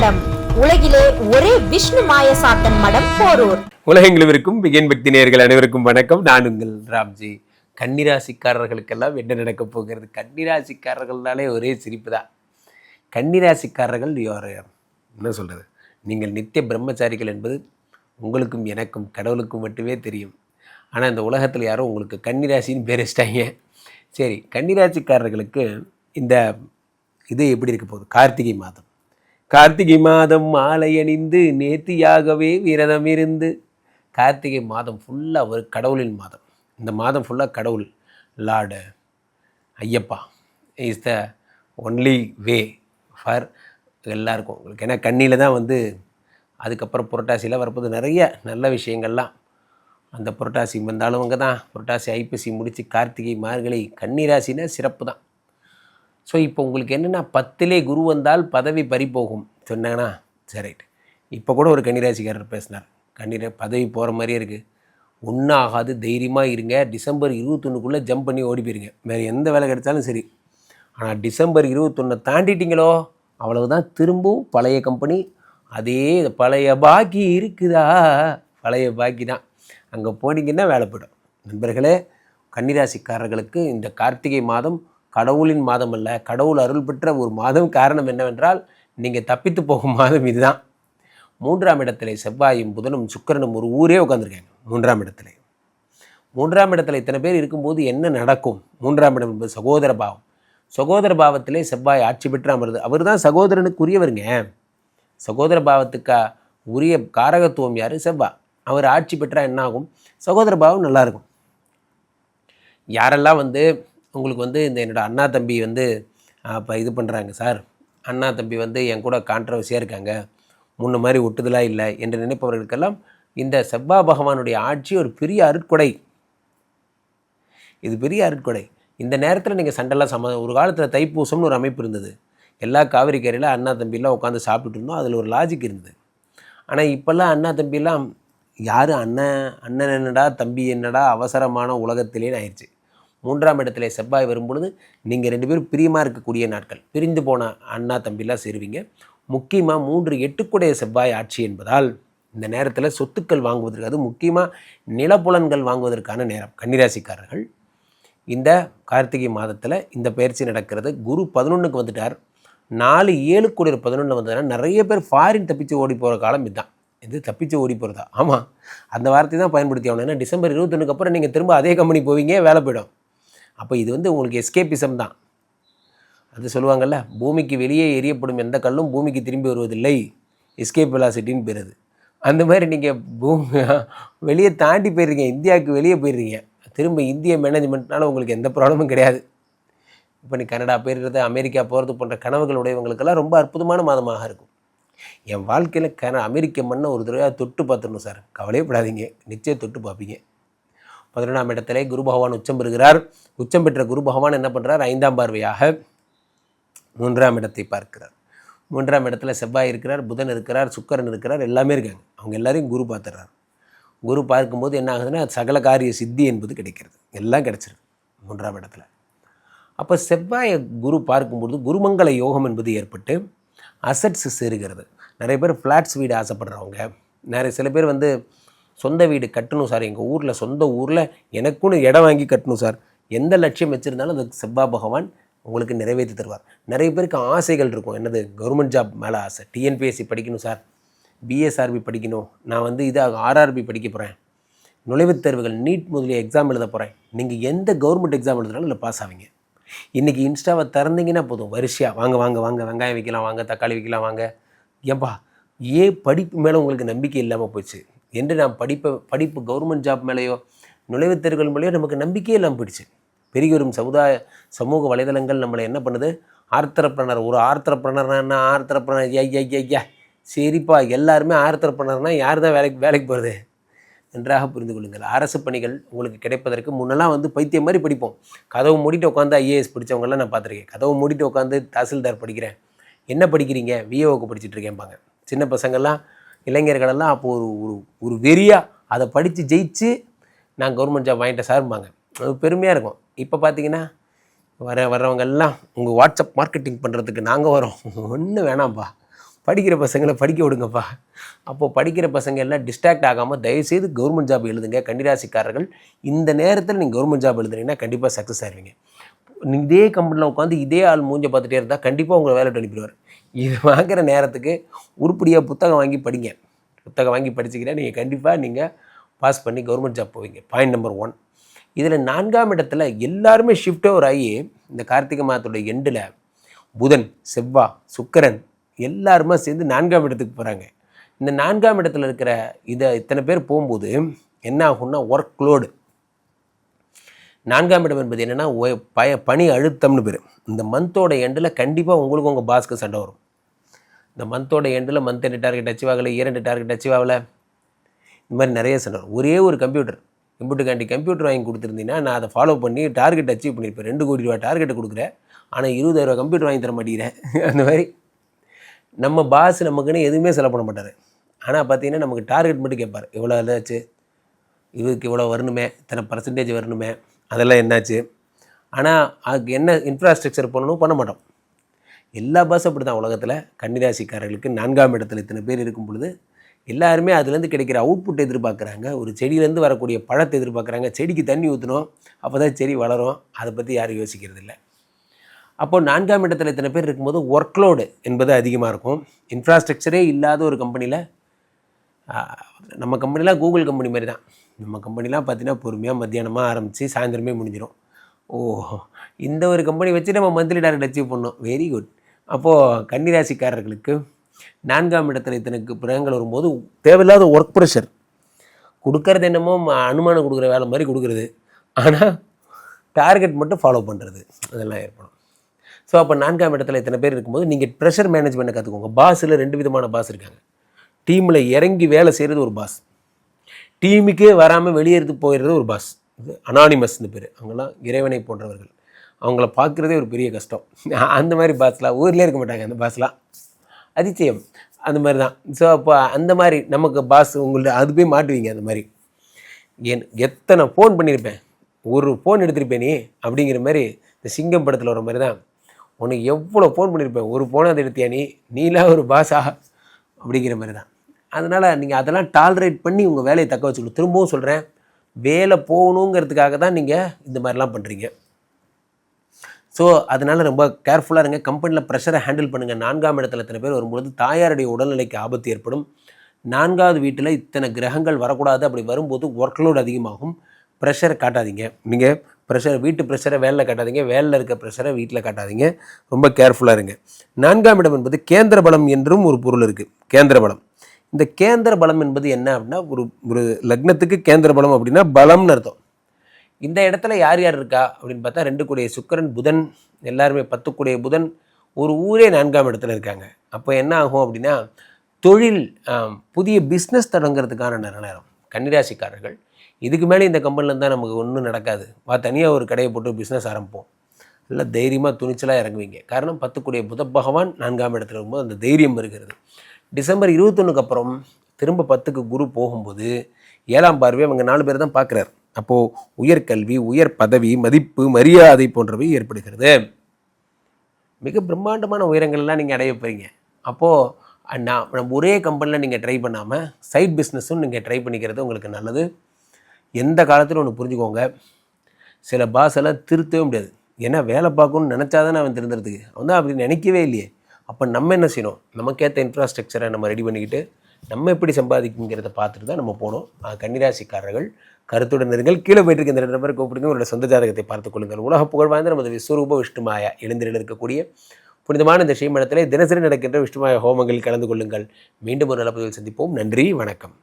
மடம். உலகிலே ஒரே விஷ்ணு மாயசாத்தன் மடம் போரூர். உலகெங்கிலும் பிகின் பக்தி நேர்கள் அனைவருக்கும் வணக்கம். நான் உங்கள் ராம்ஜி. கன்னிராசிக்காரர்களுக்கெல்லாம் என்ன நடக்க போகிறது? கன்னிராசிக்காரர்கள்னாலே ஒரே சிரிப்பு தான். கன்னிராசிக்காரர்கள் யார்? என்ன சொல்கிறது நீங்கள் நித்திய பிரம்மச்சாரிகள் என்பது உங்களுக்கும் எனக்கும் கடவுளுக்கும் மட்டுமே தெரியும். ஆனால் இந்த உலகத்தில் யாரும் உங்களுக்கு கன்னிராசின்னு பேர் வச்சிட்டாங்க. சரி கன்னிராசிக்காரர்களுக்கு இந்த இது எப்படி இருக்க போகுது? கார்த்திகை மாதம். கார்த்திகை மாதம் மாலை அணிந்து நேர்த்தியாகவே விரதம் இருந்து. கார்த்திகை மாதம் ஃபுல்லாக ஒரு கடவுளின் மாதம். இந்த மாதம் ஃபுல்லாக கடவுள் lord Ayyappa is the only way for எல்லாருக்கும். உங்களுக்கு ஏன்னா கண்ணியில் தான் வந்து அதுக்கப்புறம் புரட்டாசியில் வரப்போது நிறைய நல்ல விஷயங்கள்லாம். அந்த புரட்டாசி வந்தாலும் அங்கே தான் புரட்டாசி ஐப்பசி முடித்து கார்த்திகை மார்கழி கன்னிராசினா சிறப்பு தான். ஸோ இப்போ உங்களுக்கு என்னென்னா பத்திலே குரு வந்தால் பதவி பறிபோகும் சொன்னாங்கன்னா சரி இப்போ கூட ஒரு கன்னிராசிக்காரர் பேசினார். கண்ணீர் பதவி போகிற மாதிரியே இருக்குது ஒன்றும் ஆகாது தைரியமாக இருங்க. டிசம்பர் இருபத்தொன்னுக்குள்ளே ஜம்ப் பண்ணி ஓடி போயிருங்க. வேறு எந்த வேலை கிடைச்சாலும் சரி. ஆனால் டிசம்பர் இருபத்தொன்னை தாண்டிட்டீங்களோ? அவ்வளவுதான். திரும்பவும் பழைய கம்பெனி அதே பழைய பாக்கி இருக்குதா? பழைய பாக்கி தான். அங்கே போனீங்கன்னா வேலை போயிடும். நண்பர்களே கன்னிராசிக்காரர்களுக்கு இந்த கார்த்திகை மாதம் கடவுளின் மாதம் அல்ல கடவுள் அருள் பெற்ற ஒரு மாதம் காரணம் என்னவென்றால் நீங்கள் தப்பித்து போகும் மாதம் இதுதான். மூன்றாம் இடத்துல செவ்வாயும் புதனும் சுக்கிரனும் ஒரு ஊரே உட்காந்துருக்காங்க மூன்றாம் இடத்துல. மூன்றாம் இடத்துல இத்தனை பேர் இருக்கும்போது என்ன நடக்கும்? மூன்றாம் இடம் என்பது சகோதர பாவம். சகோதர பாவத்திலே செவ்வாய் ஆட்சி பெற்று அமருது அவர் தான் சகோதரனுக்குரியவருங்க. சகோதர பாவத்துக்கா உரிய காரகத்துவம் யார்? செவ்வாய். அவர் ஆட்சி பெற்றா என்ன ஆகும் சகோதர பாவம் நல்லாயிருக்கும். யாரெல்லாம் வந்து உங்களுக்கு வந்து இந்த என்னோட அண்ணா தம்பி வந்து இப்போ இது பண்ணுறாங்க சார். அண்ணா தம்பி வந்து என் கூட கான்ட்ரவர்சியாக இருக்காங்க. முன்ன மாதிரி ஒட்டுதலாக இல்லை என்று நினைப்பவர்களுக்கெல்லாம் இந்த செவ்வா பகவானுடைய ஆட்சி ஒரு பெரிய அருட்கொடை. இது பெரிய அருட்கொடை. இந்த நேரத்தில் நீங்கள் சண்டைலாம் சம ஒரு காலத்தில் தைப்பூசம்னு ஒரு அமைப்பு இருந்தது. எல்லா காவிரி கரையில் அண்ணா தம்பிலாம் உட்காந்து சாப்பிட்டுட்டு இருந்தோம். அதில் ஒரு லாஜிக் இருந்தது. ஆனால் இப்போல்லாம் அண்ணா தம்பிலாம் யார் அண்ணன்? அண்ணன் என்னடா? தம்பி என்னடா? அவசரமான உலகத்திலேன்னு ஆயிடுச்சு மூன்றாம் இடத்துல செவ்வாய் வரும்பொழுது நீங்கள் ரெண்டு பேரும் பிரியமாக இருக்கக்கூடிய நாட்கள். பிரிந்து போன அண்ணா தம்பிலாம் சேருவீங்க. முக்கியமாக மூன்று எட்டுக்குடைய செவ்வாய் ஆட்சி என்பதால் இந்த நேரத்தில் சொத்துக்கள் வாங்குவதற்கு அது முக்கியமாக நிலப்புலன்கள் வாங்குவதற்கான நேரம். கன்னிராசிக்காரர்கள் இந்த கார்த்திகை மாதத்தில் இந்த பயிற்சி நடக்கிறது. குரு பதினொன்றுக்கு வந்துட்டார். நாலு ஏழு கோடி பதினொன்று வந்ததுன்னா நிறைய பேர் ஃபாரின் தப்பிச்சு ஓடி போகிற காலம் இதுதான். இது தப்பிச்சு ஓடி போகிறதா ஆமாம் அந்த வார்த்தை தான் பயன்படுத்தி ஆகணும் ஏன்னா டிசம்பர் இருபத்தொன்னுக்கு அப்புறம் நீங்கள் திரும்ப அதே கம்பெனி போவீங்க வேலை போயிடும். அப்போ இது வந்து உங்களுக்கு எஸ்கேபிசம் தான். அது சொல்லுவாங்கள்ல பூமிக்கு வெளியே எரியப்படும் எந்த கல்லும் பூமிக்கு திரும்பி வருவதில்லை. எஸ்கேப் வெலாசிட்டின்னு பேர் அது. அந்த மாதிரி நீங்கள் பூமி வெளியே தாண்டி போயிடுறீங்க இந்தியாவுக்கு வெளியே போயிடுறீங்க திரும்ப இந்திய மேனேஜ்மெண்ட்னால உங்களுக்கு எந்த ப்ராப்ளமும் கிடையாது. இப்போ நீ கனடா போயிடுறது அமெரிக்கா போகிறது போன்ற கனவுகள் உடையவங்களுக்கெல்லாம் ரொம்ப அற்புதமான மாதமாக இருக்கும். என் வாழ்க்கையில் கன அமெரிக்க மண்ணை ஒரு தடவையாக தொட்டு பார்த்துடணும் சார். கவலையப்படாதீங்க நிச்சயம் தொட்டு பார்ப்பீங்க. பதினொன்றாம் இடத்திலே குரு பகவான் உச்சம் பெறுகிறார். உச்சம் பெற்ற குரு பகவான் என்ன பண்ணுறார் ஐந்தாம் பார்வையாக மூன்றாம் இடத்தை பார்க்கிறார். மூன்றாம் இடத்துல செவ்வாய் இருக்கிறார் புதன் இருக்கிறார் சுக்கரன் இருக்கிறார் எல்லாமே இருக்காங்க. அவங்க எல்லாரையும் குரு பார்த்துறாரு குரு பார்க்கும்போது என்ன ஆகுதுன்னா சகல காரிய சித்தி என்பது கிடைக்கிறது. எல்லாம் கிடைச்சிருக்கு மூன்றாம் இடத்துல. அப்போ செவ்வாயை குரு பார்க்கும்போது குருமங்கள யோகம் என்பது ஏற்பட்டு அசட்ஸ் சேருகிறது. நிறைய பேர் ஃப்ளாட்ஸ் வீடு ஆசைப்படுறவங்க. நிறைய சில பேர் வந்து சொந்த வீடு கட்டணும் சார். எங்கள் ஊரில் சொந்த ஊரில் எனக்குன்னு இடம் வாங்கி கட்டணும் சார். எந்த லட்சியம் வச்சுருந்தாலும் அந்த செவ்வா பகவான் உங்களுக்கு நிறைவேற்றி தருவார். நிறைய பேருக்கு ஆசைகள் இருக்கும். என்னது கவர்மெண்ட் ஜாப் மேலே ஆசை. டிஎன்பிஎஸ்சி படிக்கணும் சார். பிஎஸ்ஆர்பி படிக்கணும். நான் வந்து இதாக ஆர்ஆர்பி படிக்க போகிறேன் நுழைவுத் தேர்வுகள் நீட் முதலிய எக்ஸாம் எழுத போகிறேன் நீங்கள் எந்த கவர்மெண்ட் எக்ஸாம் எழுதுனாலும் இல்லை பாஸ் ஆவீங்க. இன்றைக்கி இன்ஸ்டாவை திறந்தீங்கன்னா போதும். வரிசையாக வாங்க வாங்க வாங்க. வெங்காயம் விற்கலாம் வாங்க தக்காளி விற்கலாம் வாங்க. ஏன்பா ஏன் படிப்பு மேலே உங்களுக்கு நம்பிக்கை இல்லாமல் போச்சு? என்று நான் படிப்பை படிப்பு கவர்மெண்ட் ஜாப் மேலேயோ நுழைவுத் தேர்வுகள் மேலேயோ நமக்கு நம்பிக்கையே இல்லாமல் போயிடுச்சு. பெருகிவரும் சமுதாய சமூக வலைதளங்கள் நம்மளை என்ன பண்ணுது? ஆர்த்தரப்பிரணர் ஒரு ஆர்த்தரப்பிரணர்னா என்ன? ஆர்த்தரப்பிரணர் ஐயா ஐயா ஐயா சரிப்பா எல்லாருமே ஆர்த்தரப்பிரணர்னா யார் தான் வேலைக்கு வேலைக்கு போகிறது நன்றாக புரிந்து கொள்ளுங்கள். அரசு பணிகள் உங்களுக்கு கிடைப்பதற்கு முன்னெல்லாம் வந்து பைத்தியம் மாதிரி படிப்போம். கதவு மூடிட்டு உட்காந்து ஐஏஎஸ் படித்தவங்களாம் நான் பார்த்துருக்கேன். கதவு மூடிட்டு உட்காந்து தாசில்தார் படிக்கிறேன். என்ன படிக்கிறீங்க? விஏஓக்கு படிச்சுட்டு இருக்கேன்பாங்க. சின்ன பசங்கள்லாம் இளைஞர்களெல்லாம் அப்போது ஒரு ஒரு ஒரு வெறியாக அதை படித்து ஜெயிச்சு நான் கவர்மெண்ட் ஜாப் வாங்கிட்டேன் சார்பாங்க அது பெருமையாக இருக்கும். இப்போ பார்த்தீங்கன்னா வர வர்றவங்க எல்லாம் உங்கள் வாட்ஸ்அப் மார்க்கெட்டிங் பண்ணுறதுக்கு நாங்கள் வரோம். ஒன்றும் வேணாம்ப்பா படிக்கிற பசங்களை படிக்க விடுங்கப்பா. அப்போது படிக்கிற பசங்க எல்லாம் டிஸ்ட்ராக்ட் ஆகாமல் தயவுசெய்து கவர்மெண்ட் ஜாப் எழுதுங்க. கண்டிராசிக்காரர்கள் இந்த நேரத்தில் நீங்கள் கவர்மெண்ட் ஜாப் எழுதுனீங்கன்னா கண்டிப்பாக சக்ஸஸ் ஆயிருவீங்க. இதே கம்பெனியில் உட்காந்து இதே ஆள் மூஞ்ச பார்த்துட்டே இருந்தால் கண்டிப்பாக உங்களை வேலை அனுப்பிடுவார். இது வாங்குகிற நேரத்துக்கு உருப்படியாக புத்தகம் வாங்கி படிங்க. புத்தகம் வாங்கி படிச்சுக்கிறேன் நீங்கள் கண்டிப்பாக நீங்கள் பாஸ் பண்ணி கவர்மெண்ட் ஜாப் போவீங்க. பாயிண்ட் நம்பர் ஒன் இதில் நான்காம் இடத்துல எல்லாருமே ஷிஃப்ட் ஓவர் ஆகி இந்த கார்த்திகை மாதத்தோட எண்டில் புதன் செவ்வா சுக்கரன் எல்லாருமே சேர்ந்து நான்காம் இடத்துக்கு போகிறாங்க இந்த நான்காம் இடத்துல இருக்கிற இதை இத்தனை பேர் போகும்போது என்ன ஆகும்னா ஒர்க் லோடு நான்காம் இடம் என்பது என்னென்னா பய பணி அழுத்தம்னு பேர். இந்த மந்தோட எண்டில் கண்டிப்பாக உங்களுக்கு உங்கள் பாஸ்க்கு சண்டை வரும். இந்த மந்தோட எண்டில் மந்த் ரெண்டு டார்கெட் அச்சீவ் ஆகலை இயர் ரெண்டு டார்கெட் அச்சீவ் ஆகலை. இந்த மாதிரி நிறைய சண்டை வரும். ஒரே ஒரு கம்ப்யூட்டர் கம்ப்யூட்டருக்காண்டி கம்ப்யூட்டர் வாங்கி கொடுத்துருந்தீங்கன்னா நான் அதை ஃபாலோ பண்ணி டார்கெட் அச்சீவ் பண்ணியிருப்பேன் ரெண்டு கோடி ரூபா டார்கெட் கொடுக்குறேன். ஆனால் இருபதாயிரம் கம்ப்யூட்டர் வாங்கி தர மாட்டேங்கிறேன். அந்த மாதிரி. நம்ம பாஸ் நமக்குன்னு எதுவுமே செலவு பண்ண மாட்டார். ஆனால் பார்த்தீங்கன்னா நமக்கு டார்கெட் மட்டும் கேட்பார். எவ்வளோ இதாச்சு இதுக்கு இவ்வளோ வரணுமே இத்தனை பர்சன்டேஜ் வரணுமே. அதெல்லாம் என்னாச்சு? ஆனால் அதுக்கு என்ன இன்ஃப்ராஸ்ட்ரக்சர் பண்ணணும் பண்ண மாட்டோம். எல்லா பஸ் அப்படி தான் உலகத்தில். கன்னிராசிக்காரர்களுக்கு நான்காம் இடத்துல இத்தனை பேர் இருக்கும் பொழுது எல்லாருமே அதுலேருந்து கிடைக்கிற அவுட்புட் எதிர்பார்க்குறாங்க. ஒரு செடியிலேருந்து வரக்கூடிய பழத்தை எதிர்பார்க்குறாங்க. செடிக்கு தண்ணி ஊற்றணும் அப்போ தான் செடி வளரும். அதை பற்றி யாரும் யோசிக்கிறது இல்லை அப்போது நான்காம் இடத்துல இத்தனை பேர் இருக்கும்போது ஒர்க்லோடு என்பது அதிகமாக இருக்கும். இன்ஃப்ராஸ்ட்ரக்சரே இல்லாத ஒரு கம்பெனியில் நம்ம கம்பெனிலாம் கூகுள் கம்பெனி மாதிரி தான் நம்ம கம்பெனிலாம் பார்த்தீங்கன்னா பொறுமையாக மத்தியானமாக ஆரம்பித்து சாயந்தரமே முடிஞ்சிடும் ஓ இந்த ஒரு கம்பெனி வச்சு நம்ம மந்த்லி டார்கெட் அச்சீவ் பண்ணோம். வெரி குட் அப்போது கன்னிராசிக்காரர்களுக்கு நான்காம் இடத்துல இத்தனைக்கு கிரகங்கள் வரும்போது தேவையில்லாத ஒர்க் ப்ரெஷர் கொடுக்கறது என்னமோ அனுமானம் கொடுக்குற வேலை மாதிரி கொடுக்குறது. ஆனால் டார்கெட் மட்டும் ஃபாலோ பண்ணுறது அதெல்லாம் ஏற்படும். ஸோ அப்போ நான்காம் இடத்துல இத்தனை பேர் இருக்கும்போது நீங்கள் ப்ரெஷர் மேனேஜ்மெண்ட்டை கற்றுக்கோங்க பாஸில் ரெண்டு விதமான பாஸ் இருக்காங்க. டீமில் இறங்கி வேலை செய்கிறது ஒரு பாஸ் டீமுக்கே வராமல் வெளியேறது போயிடுறது ஒரு பாஸ் இது அனானிமஸ்னு இந்த பேர். அவங்கெல்லாம் இறைவனை போன்றவர்கள். அவங்கள பார்க்குறதே ஒரு பெரிய கஷ்டம். அந்த மாதிரி பாஸ்லாம் ஊர்லேயே இருக்க மாட்டாங்க அந்த பாஸ்லாம் அதிசயம். அந்த மாதிரி தான். ஸோ அப்போ அந்த மாதிரி நமக்கு பாஸ் உங்கள்ட்ட அது போய் மாட்டுவீங்க அந்த மாதிரி. என் எத்தனை ஃபோன் பண்ணியிருப்பேன் ஒரு ஃபோன் எடுத்திருப்பேன் நீ அப்படிங்கிற மாதிரி இந்த சிங்கம் படத்தில் வர மாதிரி தான். உனக்கு எவ்வளோ ஃபோன் பண்ணியிருப்பேன் ஒரு ஃபோனை அதை எடுத்தியா நீ? நீலாம் ஒரு பாஸா அப்படிங்கிற மாதிரி தான். அதனால் நீங்கள் அதெல்லாம் டாலரேட் பண்ணி உங்கள் வேலையை தக்க வச்சுக்கணும். திரும்பவும் சொல்கிறேன் வேலை போகணுங்கிறதுக்காக தான் நீங்கள் இந்த மாதிரிலாம் பண்ணுறீங்க ஸோ அதனால் ரொம்ப கேர்ஃபுல்லாக இருங்க. கம்பெனியில் ப்ரெஷரை ஹேண்டில் பண்ணுங்கள் நான்காம் இடத்துல இத்தனை பேர் வரும்பொழுது தாயாருடைய உடல்நிலைக்கு ஆபத்து ஏற்படும். நான்காவது வீட்டில் இத்தனை கிரகங்கள் வரக்கூடாது. அப்படி வரும்போது ஒர்க்லோட் அதிகமாகும். ப்ரெஷரை காட்டாதீங்க. நீங்கள் ப்ரெஷர் வீட்டு ப்ரெஷரை வேலையில் காட்டாதீங்க. வேலையில் இருக்க ப்ரெஷரை வீட்டில் காட்டாதீங்க. ரொம்ப கேர்ஃபுல்லாக இருங்க. நான்காம் இடம் என்பது கேந்திர பலம் என்றும் ஒரு பொருள் இருக்குது கேந்திர பலம். இந்த கேந்திர பலம் என்பது என்ன அப்படின்னா ஒரு ஒரு லக்னத்துக்கு கேந்திர பலம் அப்படின்னா பலம்னு அர்த்தம். இந்த இடத்துல யார் யார் இருக்கா அப்படின்னு பார்த்தா ரெண்டு கூடிய சுக்கிரன் புதன் எல்லாருமே பத்து கூடிய புதன் ஒரு ஊரே நான்காம் இடத்துல இருக்காங்க. அப்போ என்ன ஆகும் அப்படின்னா தொழில் புதிய பிஸ்னஸ் தொடங்குறதுக்கான நல்ல நேரம். கன்னிராசிக்காரர்கள் இதுக்கு மேலே இந்த கம்பெனியில் தான் நமக்கு ஒன்றும் நடக்காது. வா தனியாக ஒரு கடையை போட்டு பிஸ்னஸ் ஆரம்பிப்போம். நல்லா தைரியமாக துணிச்சலாக இறங்குவீங்க. காரணம் பத்துக்குடைய புத பகவான் நான்காம் இடத்துல இருக்கும்போது அந்த தைரியம் இருக்கிறது டிசம்பர் இருபத்தொன்னுக்கு அப்புறம் திரும்ப பத்துக்கு குரு போகும்போது ஏழாம் பார்வை அவங்க நாலு பேர் தான் பார்க்குறாரு. அப்போது உயர்கல்வி உயர் பதவி மதிப்பு மரியாதை போன்றவை ஏற்படுகிறது. மிக பிரம்மாண்டமான உயரங்கள்லாம் நீங்கள் அடைய போகிறீங்க அப்போது நான் நம்ம ஒரே கம்பெனியில் நீங்கள் ட்ரை பண்ணாமல் சைட் பிஸ்னஸும் நீங்கள் ட்ரை பண்ணிக்கிறது உங்களுக்கு நல்லது. எந்த காலத்திலும் ஒன்று புரிஞ்சுக்கோங்க. சில பாஸ் எல்லாம் திருத்தவே முடியாது. ஏன்னா வேலை பார்க்கணும்னு நினச்சாதானே அவன் திருந்துறதுக்கு. அவன் தான் அப்படி நினைக்கவே இல்லையே. அப்போ நம்ம என்ன செய்யணும்? நமக்கேற்ற இன்ஃப்ராஸ்ட்ரக்சரை நம்ம ரெடி பண்ணிக்கிட்டு நம்ம எப்படி சம்பாதிக்குங்கிறத பார்த்துட்டு தான் நம்ம போகணும். கன்னிராசிக்காரர்கள் கருத்துடன் இருங்கள். கீழே போயிட்டு இருக்க இந்த ரெண்டு கூப்பிடுங்க. உங்களோட சொந்த ஜாதகத்தை பார்த்துக் கொள்ளுங்கள். உலக புகழ் வாய்ந்த நமது விஸ்வரூப விஷ்ணுமாயா எழுந்திரில் இருக்கக்கூடிய புனிதமான இந்த ஸ்ரீமடத்திலே தினசரி நடக்கின்ற விஷ்ணுமாய ஹோமங்களில் கலந்து கொள்ளுங்கள். மீண்டும் ஒரு நல்ல பதிவில் சந்திப்போம். நன்றி. வணக்கம்.